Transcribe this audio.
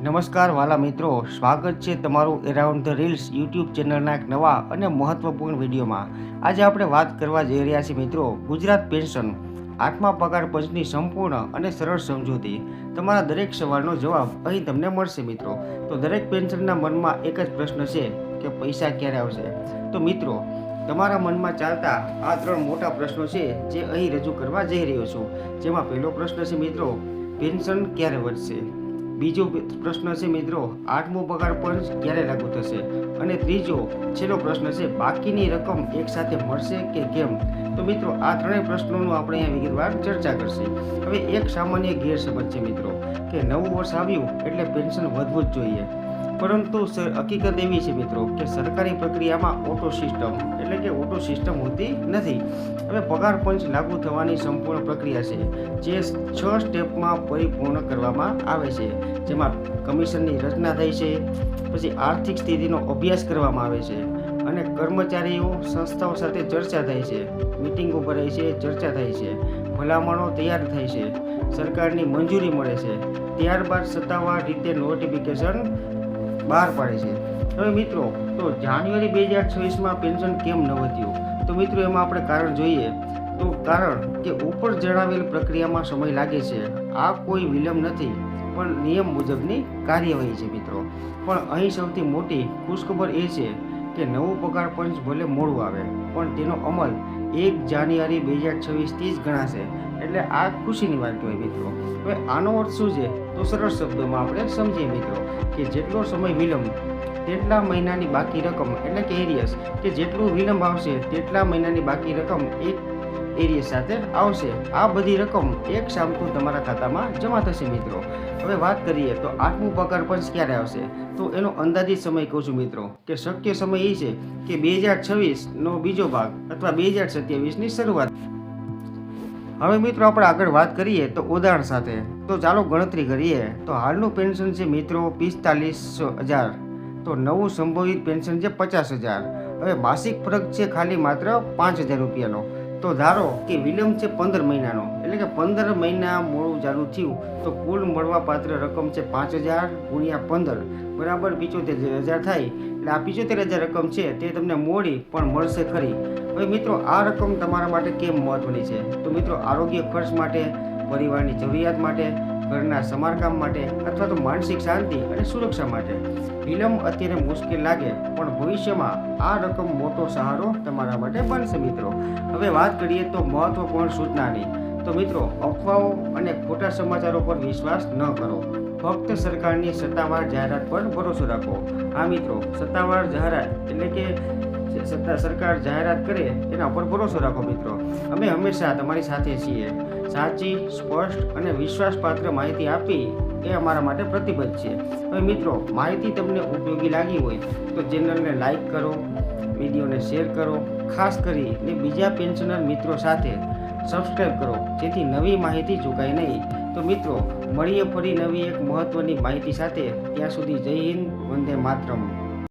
નમસ્કાર વાલા મિત્રો, સ્વાગત છે તમારું એરાઉન્ડ ધ રીલ્સ યુટ્યુબ ચેનલના એક નવા અને મહત્વપૂર્ણ વિડીયોમાં. આજે આપણે વાત કરવા જઈ રહ્યા છીએ મિત્રો, ગુજરાત પેન્શન આઠમા પગાર પંચની સંપૂર્ણ અને સરળ સમજૂતી. તમારા દરેક સવાલનો જવાબ અહીં તમને મળશે મિત્રો. તો દરેક પેન્શનના મનમાં એક જ પ્રશ્ન છે કે પૈસા ક્યારે આવશે? તો મિત્રો, તમારા મનમાં ચાલતા આ ત્રણ મોટા પ્રશ્નો છે જે અહીં રજૂ કરવા જઈ રહ્યો છું. જેમાં પહેલો પ્રશ્ન છે મિત્રો પેન્શન ક્યારે વધશે? બીજો પ્રશ્ન છે મિત્રો, આઠમો પગાર પંચ ક્યારે લાગુ થશે? અને ત્રીજો, છેલ્લો પ્રશ્ન છે, બાકીની રકમ એકસાથે મળશે કે કેમ? તો મિત્રો, આ ત્રણેય પ્રશ્નોનું આપણે અહીંયા વિગતવાર ચર્ચા કરશે. હવે એક સામાન્ય ગેરસમજ છે મિત્રો, કે નવું વર્ષ આવ્યું એટલે પેન્શન વધવું જ જોઈએ. પરંતુ હકીકત એવી છે મિત્રો કે સરકારી પ્રક્રિયામાં ઓટો સિસ્ટમ એટલે કે ઓટો સિસ્ટમ હોતી નથી. હવે પગાર પંચ લાગુ થવાની સંપૂર્ણ પ્રક્રિયા છે, જે છ સ્ટેપમાં પરિપૂર્ણ કરવામાં આવે છે, જેમાં કમિશનની રચના થાય છે, પછી આર્થિક સ્થિતિનો અભ્યાસ કરવામાં આવે છે, અને કર્મચારીઓ, સંસ્થાઓ સાથે ચર્ચા થાય છે, મિટિંગો ભરાય છે, ચર્ચા થાય છે, ભલામણો તૈયાર થાય છે, સરકારની મંજૂરી મળે છે. ત્યારબાદ સત્તાવાર રીતે નોટિફિકેશન બહાર પાડે છે. હવે મિત્રો, તો જાન્યુઆરી બે હજાર છવ્વીસમાં પેન્શન કેમ ન વધ્યું? તો મિત્રો, એમાં આપણે કારણ જોઈએ તો કારણ કે ઉપર જણાવેલ પ્રક્રિયામાં સમય લાગે છે. આ કોઈ વિલંબ નથી, પણ નિયમ મુજબની કાર્યવાહી છે મિત્રો. પણ અહીં સૌથી મોટી ખુશખબર એ છે કે નવું પગાર પંચ ભલે મોડું આવે, પણ તેનો અમલ એક જાન્યુઆરી બે હજાર છવ્વીસથી જ ગણાશે. એટલે આ ખુશીની વાત કહેવાય મિત્રો. હવે આનો અર્થ શું છે? તો સરળ શબ્દોમાં આપણે સમજીએ મિત્રો, કે જેટલો સમય વિલંબ, તેટલા મહિનાની બાકી રકમ, એટલે કે એરિયસ કે જેટલું વિલંબ આવશે, તેટલા મહિનાની બાકી રકમ એક એરિયસ સાથે આવશે. આ બધી રકમ એક સામટું તમારા ખાતામાં જમા થશે મિત્રો. હવે વાત કરીએ તો આઠમું પગાર પંચ ક્યારે આવશે? તો એનો અંદાજિત સમય કહું છું મિત્રો, કે શક્ય સમય એ છે કે બે હજાર છવ્વીસનો બીજો ભાગ અથવા બે હજાર સત્યાવીસની શરૂઆત. હવે મિત્રો આપણે આગળ વાત કરીએ તો ઉદાહરણ સાથે. તો ચાલો ગણતરી કરીએ. તો હાલનું પેન્શન છે મિત્રો પિસ્તાલીસ હજાર. તો નવું સંભવિત પેન્શન છે પચાસ હજાર. હવે માસિક ફરક છે ખાલી માત્ર પાંચ હજાર રૂપિયાનો. તો ધારો કે વિલંબ છે પંદર મહિનાનો. એટલે કે પંદર મહિના મોડું ચાલુ થયું, તો કુલ મળવાપાત્ર રકમ છે પાંચ હજાર ગુણ્યા પંદર. બરાબર પિચોતેર હજાર થાય. એટલે આ પિચોતેર હજાર રકમ છે તે તમને મોડી પણ મળશે ખરી. હવે મિત્રો, આ રકમ તમારા માટે કેમ મહત્વની છે? તો મિત્રો, આરોગ્ય ખર્ચ માટે, પરિવારની જરૂરિયાત માટે, ઘરના સમારકામ માટે, અથવા તો માનસિક શાંતિ અને સુરક્ષા માટે. વિલંબ અત્યારે મુશ્કેલ લાગે, પણ ભવિષ્યમાં આ રકમ મોટો સહારો તમારા માટે બનશે, મિત્રો. હવે વાત કરીએ તો મહત્વપૂર્ણ સૂચનાની. તો મિત્રો, અફવાઓ અને ખોટા સમાચારો પર વિશ્વાસ ન કરો. ફક્ત સરકારની સત્તાવાર જાહેરાત પર ભરોસો રાખો. હા, મિત્રો, સત્તાવાર જાહેરાત એટલે કે સરકાર જાહેરાત કરે, એના ઉપર ભરોસો રાખો મિત્રો. અમે હંમેશા તમારી સાથે છીએ. સાચી, સ્પષ્ટ અને વિશ્વાસપાત્ર માહિતી આપી એ અમારા માટે પ્રતિબદ્ધ છે. હવે મિત્રો, માહિતી તમને ઉપયોગી લાગી હોય તો ચેનલને લાઈક કરો, વિડીયોને શેર કરો, ખાસ કરીને બીજા પેન્શનર મિત્રો સાથે સબસ્ક્રાઈબ કરો. જેથી નવી માહિતી ચૂકાય નહીં. તો મિત્રો, મળીએ ફરી નવી એક મહત્ત્વની માહિતી સાથે. ત્યાં સુધી જય હિન્દ, વંદે માતરમ.